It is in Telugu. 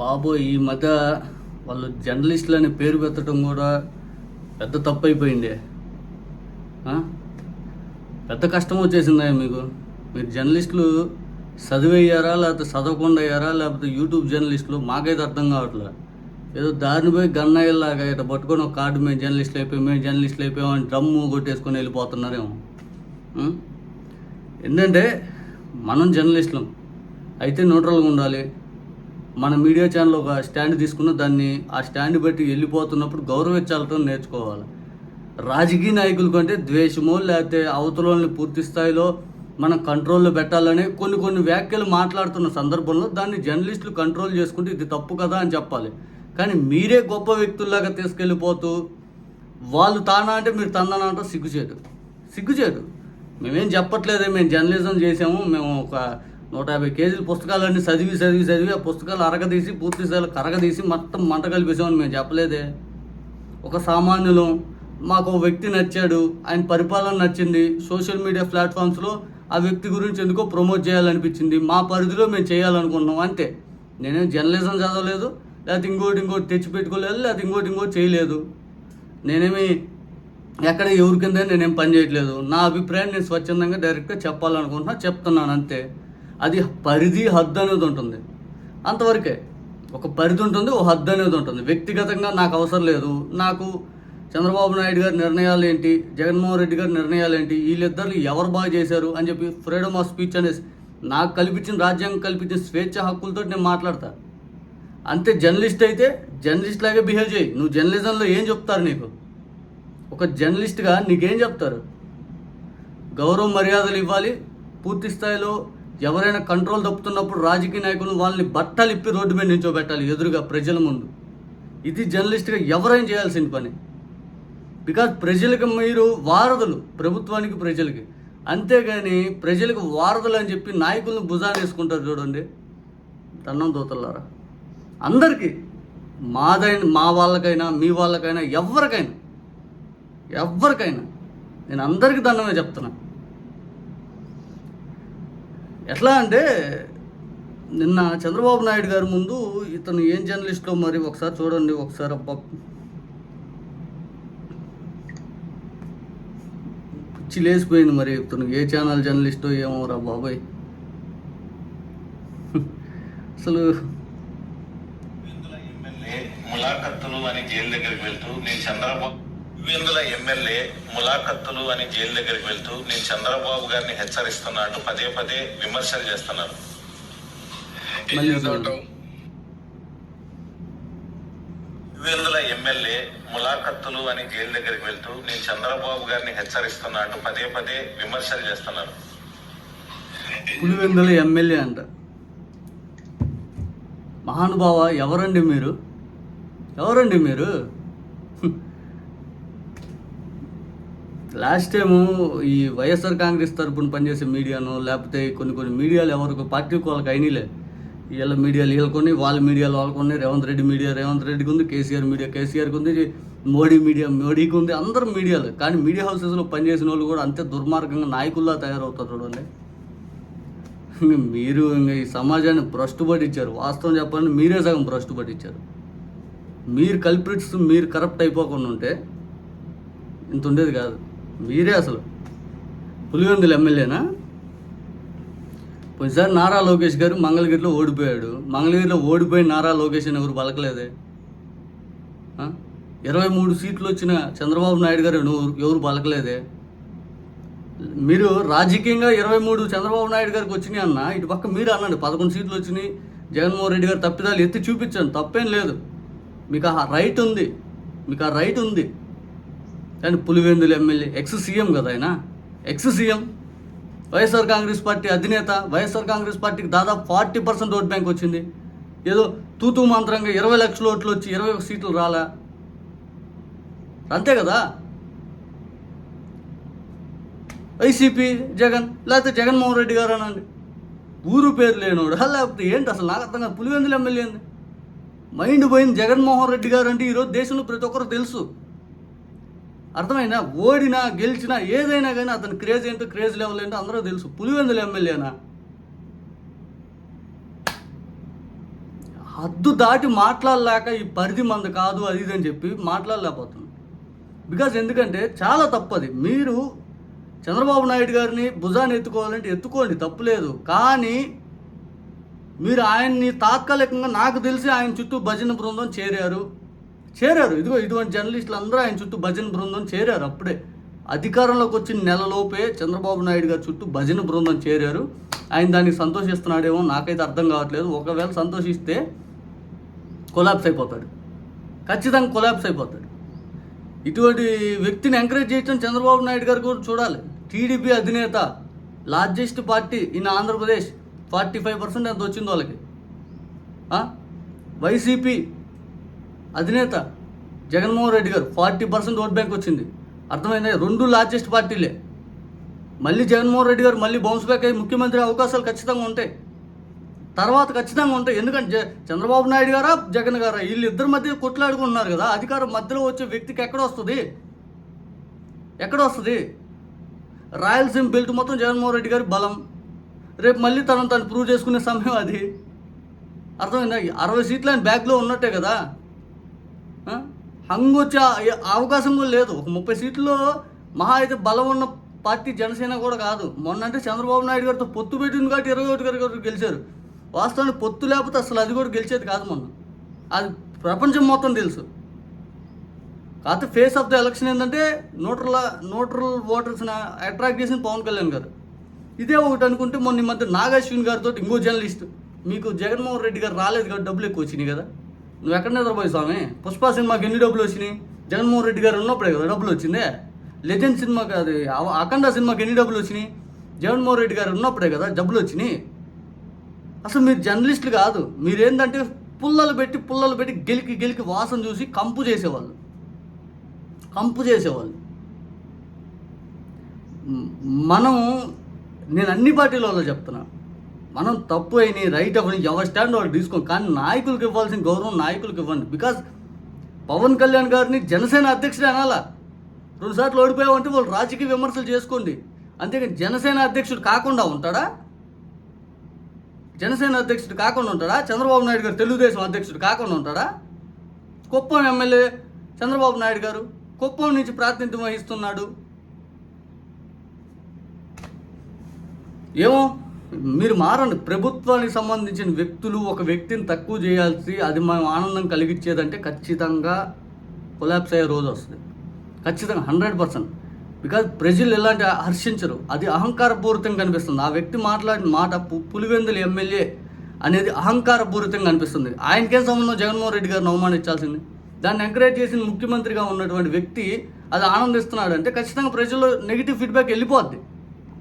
బాబు ఈ మధ్య వాళ్ళు జర్నలిస్టులు అనే పేరు పెట్టడం కూడా పెద్ద తప్పు అయిపోయింది పెద్ద కష్టం వచ్చేసిందా మీకు? మీరు జర్నలిస్టులు చదివేయారా లేకపోతే చదవకుండా అయ్యారా లేకపోతే యూట్యూబ్ జర్నలిస్టులు? మాకైతే అర్థం కావట్లే. ఏదో దారిని పోయి గన్నయ్యలాగా ఇట్లా పట్టుకొని ఒక కార్డు మేము జర్నలిస్టులు అయిపోయి మేము జర్నలిస్టులు అయిపోయామని డ్రమ్ము కొట్టేసుకొని వెళ్ళిపోతున్నారేమో. ఎందుకంటే ఏంటంటే మనం జర్నలిస్టులం. అయితే న్యూట్రల్గా ఉండాలి. మన మీడియా ఛానల్ ఒక స్టాండ్ తీసుకున్న దాన్ని ఆ స్టాండ్ బట్టి వెళ్ళిపోతున్నప్పుడు గౌరవించాలటం నేర్చుకోవాలి. రాజకీయ నాయకుల కంటే ద్వేషమో లేకపోతే అవతలని పూర్తి స్థాయిలో మనం కంట్రోల్లో పెట్టాలని కొన్ని కొన్ని వ్యాఖ్యలు మాట్లాడుతున్న సందర్భంలో దాన్ని జర్నలిస్టులు కంట్రోల్ చేసుకుంటే ఇది తప్పు కదా అని చెప్పాలి. కానీ మీరే గొప్ప వ్యక్తుల్లాగా తీసుకెళ్ళిపోతూ వాళ్ళు తానా అంటే మీరు తందనా అంటే సిగ్గుచేటు. సిగ్గుచేటు. మేమేం చెప్పట్లేదే మేము జర్నలిజం చేసాము మేము ఒక నూట యాభై కేజీల పుస్తకాలన్నీ చదివి చదివి చదివి ఆ పుస్తకాలు అరగదీసి పూర్తి స్థాయిలో కరగదీసి మొత్తం మంట కలిపేసామని మేము చెప్పలేదే. ఒక సామాన్యులం మాకు ఒక వ్యక్తి నచ్చాడు ఆయన పరిపాలన నచ్చింది సోషల్ మీడియా ప్లాట్ఫామ్స్లో ఆ వ్యక్తి గురించి ఎందుకో ప్రమోట్ చేయాలనిపించింది మా పరిధిలో మేము చేయాలనుకున్నాం అంతే. నేనేం జర్నలిజం చదవలేదు లేకపోతే ఇంకోటి ఇంకోటి తెచ్చి పెట్టుకోలేదు లేకపోతే ఇంకోటి ఇంకోటి చేయలేదు. నేనేమి ఎక్కడ ఎవరి కింద నేనేం పని చేయట్లేదు. నా అభిప్రాయం నేను స్వచ్ఛందంగా డైరెక్ట్గా చెప్పాలనుకుంటున్నా చెప్తున్నాను అంతే. అది పరిధి హద్దు అనేది ఉంటుంది. అంతవరకే ఒక పరిధి ఉంటుంది ఒక హద్దు అనేది ఉంటుంది. వ్యక్తిగతంగా నాకు అవసరం లేదు. నాకు చంద్రబాబు నాయుడు గారి నిర్ణయాలు ఏంటి జగన్మోహన్ రెడ్డి గారి నిర్ణయాలు ఏంటి వీళ్ళిద్దరు ఎవరు బాగా చేశారు అని చెప్పి ఫ్రీడమ్ ఆఫ్ స్పీచ్ అనేసి నాకు కల్పించిన రాజ్యాంగం కల్పించిన స్వేచ్ఛ హక్కులతో నేను మాట్లాడతా. అంతే జర్నలిస్ట్ అయితే జర్నలిస్ట్ లాగే బిహేవ్ చేయి. నువ్వు జర్నలిజంలో ఏం చెప్తారు నీకు? ఒక జర్నలిస్ట్గా నీకేం చెప్తారు? గౌరవ మర్యాదలు ఇవ్వాలి. పూర్తి స్థాయిలో ఎవరైనా కంట్రోల్ తప్పుతున్నప్పుడు రాజకీయ నాయకులు వాళ్ళని బట్టలు ఇప్పి రోడ్డు మీద నిల్చోబెట్టాలి ఎదురుగా ప్రజల ముందు. ఇది జర్నలిస్ట్గా ఎవరైనా చేయాల్సిన పని. బికాజ్ ప్రజలకు మీరు వారధులు ప్రభుత్వానికి ప్రజలకి. అంతేగాని ప్రజలకు వారధులు అని చెప్పి నాయకులను భుజాన్ని వేసుకుంటారు చూడండి. తన్నం దోతలారా అందరికీ మాదైన మా వాళ్ళకైనా మీ వాళ్ళకైనా ఎవరికైనా ఎవరికైనా నేను అందరికీ దండమే చెప్తున్నాను ఎట్లా అంటే నిన్న చంద్రబాబు నాయుడు గారి ముందు ఇతను ఏం జర్నలిస్ట్లో మరి ఒకసారి చూడండి ఒకసారి అబ్బా. పిచ్చి లేచిపోయింది మరి ఇతను. ఏ ఛానల్ జర్నలిస్టో ఏమో రా బాబాయ్. అసలు ములాఖత్తులు అని జైలు దగ్గరికి వెళ్తూ నేను చంద్రబాబు వివేందుల ఎమ్మెల్యే ములాఖత్తులు అని జైలు దగ్గరికి వెళ్తూ నేను చంద్రబాబు గారిని హెచ్చరిస్తున్నాను పదే పదే విమర్శలు చేస్తున్నారు. వివేందుల ఎమ్మెల్యే ములాఖత్తులు అని జైలు దగ్గరికి వెళ్తూ నేను చంద్రబాబు గారిని హెచ్చరిస్తున్నాను పదే పదే విమర్శలు చేస్తున్నారు. పులివెందుల ఎమ్మెల్యే అంట. మహానుభావ ఎవరండి మీరు? ఎవరండి మీరు? లాస్ట్ టైము ఈ వైఎస్ఆర్ కాంగ్రెస్ తరపున పనిచేసే మీడియాను లేకపోతే కొన్ని కొన్ని మీడియాలు ఎవరికి పార్టీ వాళ్ళకి అయినలే. వీళ్ళ మీడియాలు వీళ్ళకొని వాళ్ళ మీడియాలు వాళ్ళకొని రేవంత్ రెడ్డి మీడియా రేవంత్ రెడ్డికి ఉంది కేసీఆర్ మీడియా కేసీఆర్కి ఉంది మోడీ మీడియా మోడీకి ఉంది అందరు మీడియాలు. కానీ మీడియా హౌసెస్లో పనిచేసిన వాళ్ళు కూడా అంతే దుర్మార్గంగా నాయకుల్లా తయారవుతారు చూడండి. మీరు ఇంకా ఈ సమాజాన్ని భ్రష్టు పట్టించారు వాస్తవం చెప్పాలంటే మీరే సగం భ్రష్టు పట్టించారు మీరు కల్ప్రిట్స్ మీరు కరప్ట్ అయిపోకుండా ఉంటే ఇంత ఉండేది కాదు. మీరే అసలు. పులివెందుల ఎమ్మెల్యేనా? పోయినసారి నారా లోకేష్ గారు మంగళగిరిలో ఓడిపోయాడు. మంగళగిరిలో ఓడిపోయి నారా లోకేష్ అని ఎవరు పలకలేదే? ఇరవై మూడు సీట్లు వచ్చిన చంద్రబాబు నాయుడు గారు ఎవరు- ఎవరు పలకలేదే? మీరు రాజకీయంగా ఇరవై మూడు చంద్రబాబు నాయుడు గారికి వచ్చినాయి అన్న ఇటు పక్క మీరు అనండి పదకొండు సీట్లు వచ్చినాయి. జగన్మోహన్ రెడ్డి గారు తప్పిదాలు ఎత్తి చూపించండి తప్పేం లేదు. మీకు ఆ రైట్ ఉంది. మీకు ఆ రైట్ ఉంది. And Pulivendula MLA ex CM కదా ఆయన? Ex CM? YSR Congress party అధినేత వైఎస్ఆర్ కాంగ్రెస్ పార్టీకి దాదాపు ఫార్టీ పర్సెంట్ ఓట్ బ్యాంక్ వచ్చింది. ఏదో తూతూ మంత్రంగా ఇరవై లక్షల ఓట్లు వచ్చి ఇరవై ఒక సీట్లు రాలా? అంతే కదా? వైసీపీ జగన్ లేకపోతే జగన్మోహన్ రెడ్డి గారు అనండి. ఊరు పేరు లేనోడు? లేకపోతే ఏంటి అసలు? నాకు అర్థం కాదు. పులివెందులు ఎమ్మెల్యే మైండ్ పోయింది జగన్మోహన్ రెడ్డి గారు అంటే ఈరోజు దేశంలో ప్రతి ఒక్కరు తెలుసు. అర్థమైనా ఓడినా గెలిచినా ఏదైనా కానీ అతని క్రేజ్ ఏంటో క్రేజ్ లెవెల్ ఏంటో అందరూ తెలుసు. పులివెందుల ఎమ్మెల్యేనా హద్దు దాటి మాట్లాడలేక ఈ పరిధి మంది కాదు అది ఇది అని చెప్పి మాట్లాడలేకపోతున్నాం. బికాజ్ ఎందుకంటే చాలా తప్పది. మీరు చంద్రబాబు నాయుడు గారిని భుజాన్ని ఎత్తుకోవాలంటే ఎత్తుకోండి తప్పులేదు కానీ మీరు ఆయన్ని తాత్కాలికంగా నాకు తెలిసి ఆయన చుట్టూ భజన బృందం చేరారు. చేరారు. ఇదిగో ఇటువంటి జర్నలిస్టులు అందరూ ఆయన చుట్టూ భజన బృందం చేరారు అప్పుడే. అధికారంలోకి వచ్చిన నెలలోపే చంద్రబాబు నాయుడు గారి చుట్టూ భజన బృందం చేరారు. ఆయన దానికి సంతోషిస్తున్నాడేమో నాకైతే అర్థం కావట్లేదు. ఒకవేళ సంతోషిస్తే కొలాప్స్ అయిపోతాడు. ఖచ్చితంగా కొలాప్స్ అయిపోతాడు. ఇటువంటి వ్యక్తిని ఎంకరేజ్ చేయటం చంద్రబాబు నాయుడు గారు కూడా చూడాలి. టీడీపీ అధినేత largest party in Andhra Pradesh forty five percent ఎంత వచ్చింది వాళ్ళకి. వైసీపీ అధినేత జగన్మోహన్ రెడ్డి గారు ఫార్టీ పర్సెంట్ ఓట్ బ్యాంక్ వచ్చింది. అర్థమైందా? రెండు లార్జెస్ట్ పార్టీలే. మళ్ళీ జగన్మోహన్ రెడ్డి గారు మళ్ళీ బౌన్స్ బ్యాక్ అయ్యి ముఖ్యమంత్రి అవకాశాలు ఖచ్చితంగా ఉంటాయి. తర్వాత ఖచ్చితంగా ఉంటాయి. ఎందుకంటే జ- చంద్రబాబు నాయుడు గారా జగన్ గారా వీళ్ళిద్దరి మధ్య కొట్లాడుకుంటున్నారు కదా. అధికారం మధ్యలో వచ్చే వ్యక్తికి ఎక్కడ వస్తుంది? ఎక్కడ వస్తుంది? రాయలసీమ బెల్ట్ మొత్తం జగన్మోహన్ రెడ్డి గారి బలం. రేపు మళ్ళీ తనను తను ప్రూవ్ చేసుకునే సమయం అది. అర్థమైందా? అరవై సీట్లు ఆయన బ్యాగ్లో ఉన్నట్టే కదా. హంగు వచ్చే అవకాశం కూడా లేదు. ఒక ముప్పై సీట్లలో మహా అయితే బలం ఉన్న పార్టీ జనసేన కూడా కాదు. మొన్న అంటే చంద్రబాబు నాయుడు గారితో పొత్తు పెట్టింది కాబట్టి ఇరవై ఒకటి గారు గారు గెలిచారు. వాస్తవానికి పొత్తు లేకపోతే అసలు అది కూడా గెలిచేది కాదు మొన్న. అది ప్రపంచం మొత్తం తెలుసు. కాకపోతే ఫేస్ ఆఫ్ ద ఎలక్షన్ ఏంటంటే న్యూట్రల్ న్యూట్రల్ ఓటర్స్ని అట్రాక్ట్ చేసిన పవన్ కళ్యాణ్ గారు. ఇదే ఒకటి అనుకుంటే మొన్న ఈ మధ్య నాగాశ్విన్ గారితో ఇంకో జర్నలిస్ట్ మీకు జగన్మోహన్ రెడ్డి గారు రాలేదు కాబట్టి డబ్బులు ఎక్కువ వచ్చినాయి కదా. నువ్వు ఎక్కడ నిద్రపోయి స్వామి? పుష్ప సినిమాకి ఎన్ని డబ్బులు వచ్చినాయి? జగన్మోహన్ రెడ్డి గారు ఉన్నప్పుడే కదా డబ్బులు వచ్చిందే. లెజెండ్ సినిమాకి అది అఖండ సినిమాకి ఎన్ని డబ్బులు వచ్చినాయి? జగన్మోహన్ రెడ్డి గారు ఉన్నప్పుడే కదా డబ్బులు వచ్చినాయి. అసలు మీరు జర్నలిస్టులు కాదు. మీరేంటంటే పుల్లలు పెట్టి పుల్లలు పెట్టి గెలికి గెలికి వాసన చూసి కంపు చేసేవాళ్ళు. కంపు చేసేవాళ్ళు. మనం నేను అన్ని పార్టీల వాళ్ళు చెప్తున్నా. మనం తప్పు అయినాయి రైట్ అవని ఎవరి స్టాండ్ వాళ్ళు తీసుకోండి కానీ నాయకులకు ఇవ్వాల్సిన గౌరవం నాయకులకు ఇవ్వండి. బికాజ్ పవన్ కళ్యాణ్ గారిని జనసేన అధ్యక్షుడు అనాలా? రెండుసార్లు ఓడిపోయామంటే వాళ్ళు రాజకీయ విమర్శలు చేసుకోండి. అంతేకాని జనసేన అధ్యక్షుడు కాకుండా ఉంటాడా? జనసేన అధ్యక్షుడు కాకుండా ఉంటాడా? చంద్రబాబు నాయుడు గారు తెలుగుదేశం అధ్యక్షుడు కాకుండా ఉంటాడా? కుప్పం ఎమ్మెల్యే చంద్రబాబు నాయుడు గారు కుప్పం నుంచి ప్రాతినిధ్యం వహిస్తున్నాడు. ఏమో? మీరు మారండి. ప్రభుత్వానికి సంబంధించిన వ్యక్తులు ఒక వ్యక్తిని తక్కువ చేయాల్సి అది మనం ఆనందం కలిగించేదంటే ఖచ్చితంగా కొలాప్స్ అయ్యే రోజు వస్తుంది. ఖచ్చితంగా హండ్రెడ్ పర్సెంట్. బికాజ్ ప్రజలు ఎలాంటి హర్షించరు. అది అహంకారపూరితంగా కనిపిస్తుంది. ఆ వ్యక్తి మాట్లాడిన మాట పులివెందులు పులివెందుల ఎమ్మెల్యే అనేది అహంకారపూరితంగా అనిపిస్తుంది ఆయనకేం సంబంధం? జగన్మోహన్ రెడ్డి గారిని అవమానించాల్సింది. దాన్ని ఎంకరేజ్ చేసిన ముఖ్యమంత్రిగా ఉన్నటువంటి వ్యక్తి అది ఆనందిస్తున్నాడు అంటే ఖచ్చితంగా ప్రజల్లో నెగిటివ్ ఫీడ్బ్యాక్ వెళ్ళిపోద్ది.